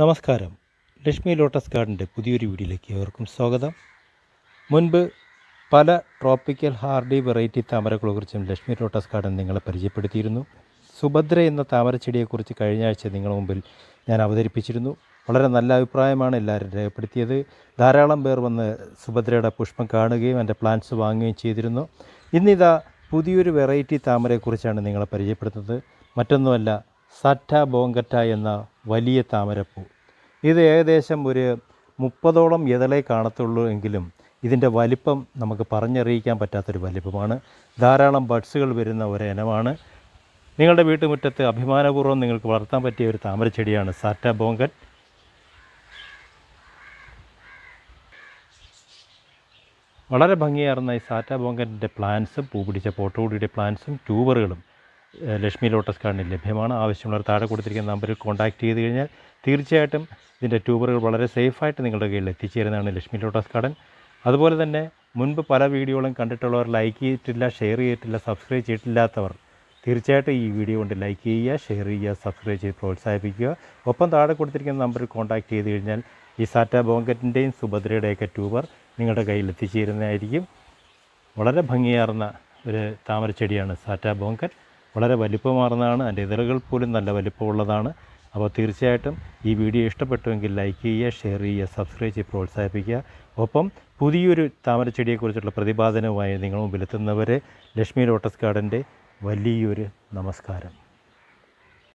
നമസ്കാരം. ലക്ഷ്മി ലോട്ടസ് ഗാർഡന്റെ പുതിയൊരു വീഡിയോയിലേക്ക് ഏവർക്കും സ്വാഗതം. മുൻപ് പല ട്രോപ്പിക്കൽ ഹാർഡി വെറൈറ്റി താമരകളെക്കുറിച്ചും ലക്ഷ്മി ലോട്ടസ് ഗാർഡൻ നിങ്ങളെ പരിചയപ്പെടുത്തിയിരുന്നു. സുഭദ്ര എന്ന താമരച്ചെടിയെക്കുറിച്ച് കഴിഞ്ഞ ആഴ്ച നിങ്ങളുടെ മുമ്പിൽ ഞാൻ അവതരിപ്പിച്ചിരുന്നു. വളരെ നല്ല അഭിപ്രായമാണ് എല്ലാവരും രേഖപ്പെടുത്തിയത്. ധാരാളം പേർ വന്ന് സുഭദ്രയുടെ പുഷ്പം കാണുകയും എന്റെ പ്ലാന്റ്സ് വാങ്ങുകയും ചെയ്തിരുന്നു. ഇന്നിതാ പുതിയൊരു വെറൈറ്റി താമരയെക്കുറിച്ചാണ് നിങ്ങളെ പരിചയപ്പെടുത്തുന്നത്. മറ്റൊന്നുമല്ല സറ്റ ബോങ്കറ്റ എന്ന വലിയ താമരപ്പൂ. ഇത് ഏകദേശം ഒരു മുപ്പതോളം ഇതളേ കാണത്തുള്ളൂ എങ്കിലും ഇതിന്റെ വലിപ്പം നമുക്ക് പറഞ്ഞറിയിക്കാൻ പറ്റാത്തൊരു വലിപ്പമാണ്. ധാരാളം ബഡ്സുകൾ വരുന്ന ഒരു ഇനമാണ്. നിങ്ങളുടെ വീട്ടുമുറ്റത്ത് അഭിമാനപൂർവം നിങ്ങൾക്ക് വളർത്താൻ പറ്റിയ ഒരു താമരച്ചെടിയാണ് സാറ്റ ബോങ്കൻ. വളരെ ഭംഗിയാർന്ന ഈ സാറ്റ ബോങ്കന്റെ പ്ലാന്റ്സും പൂ പിടിച്ച പോട്ടോടിയുടെ പ്ലാന്റ്സും ട്യൂബറുകളും ലക്ഷ്മി ലോട്ടസ് കാർഡിന് ലഭ്യമാണ്. ആവശ്യമുള്ളവർ താഴെ കൊടുത്തിരിക്കുന്ന നമ്പറിൽ കോൺടാക്റ്റ് ചെയ്ത് കഴിഞ്ഞാൽ തീർച്ചയായിട്ടും ഇതിന്റെ ട്യൂബറുകൾ വളരെ സേഫായിട്ട് നിങ്ങളുടെ കയ്യിൽ എത്തിച്ചേരുന്നതാണ് ലക്ഷ്മി ലോട്ടസ് ഗാർഡൻ അതുപോലെ തന്നെ മുൻപ് പല വീഡിയോകളും കണ്ടിട്ടുള്ളവർ ലൈക്ക് ചെയ്തിട്ടില്ല ഷെയർ ചെയ്തിട്ടില്ല സബ്സ്ക്രൈബ് ചെയ്തിട്ടില്ലാത്തവർ തീർച്ചയായിട്ടും ഈ വീഡിയോ കൊണ്ട് ലൈക്ക് ചെയ്യുക ഷെയർ ചെയ്യുക സബ്സ്ക്രൈബ് ചെയ്ത് പ്രോത്സാഹിപ്പിക്കുക. ഒപ്പം താഴെ കൊടുത്തിരിക്കുന്ന നമ്പറിൽ കോൺടാക്റ്റ് ചെയ്ത് കഴിഞ്ഞാൽ ഈ സാറ്റ ബോങ്കറ്റിന്റെയും സുഭദ്രയുടെയൊക്കെ ട്യൂബർ നിങ്ങളുടെ കയ്യിൽ എത്തിച്ചേരുന്നതായിരിക്കും. വളരെ ഭംഗിയാർന്ന ഒരു താമരച്ചെടിയാണ് സാറ്റ ബോങ്കൻ വളരെ വലിപ്പമാർന്നതാണ് അതിന്റെ ഇതളുകൾ പോലും നല്ല വലിപ്പമുള്ളതാണ്. അപ്പോൾ തീർച്ചയായിട്ടും ഈ വീഡിയോ ഇഷ്ടപ്പെട്ടുവെങ്കിൽ ലൈക്ക് ചെയ്യുക ഷെയർ ചെയ്യുക സബ്സ്ക്രൈബ് ചെയ്ത് പ്രോത്സാഹിപ്പിക്കുക. ഒപ്പം പുതിയൊരു താമരച്ചെടിയെക്കുറിച്ചുള്ള പ്രതിപാദനവുമായി നിങ്ങൾ മുമ്പിലെത്തുന്നവരെ ലക്ഷ്മി ലോട്ടസ് ഗാർഡന്റെ വലിയൊരു നമസ്കാരം.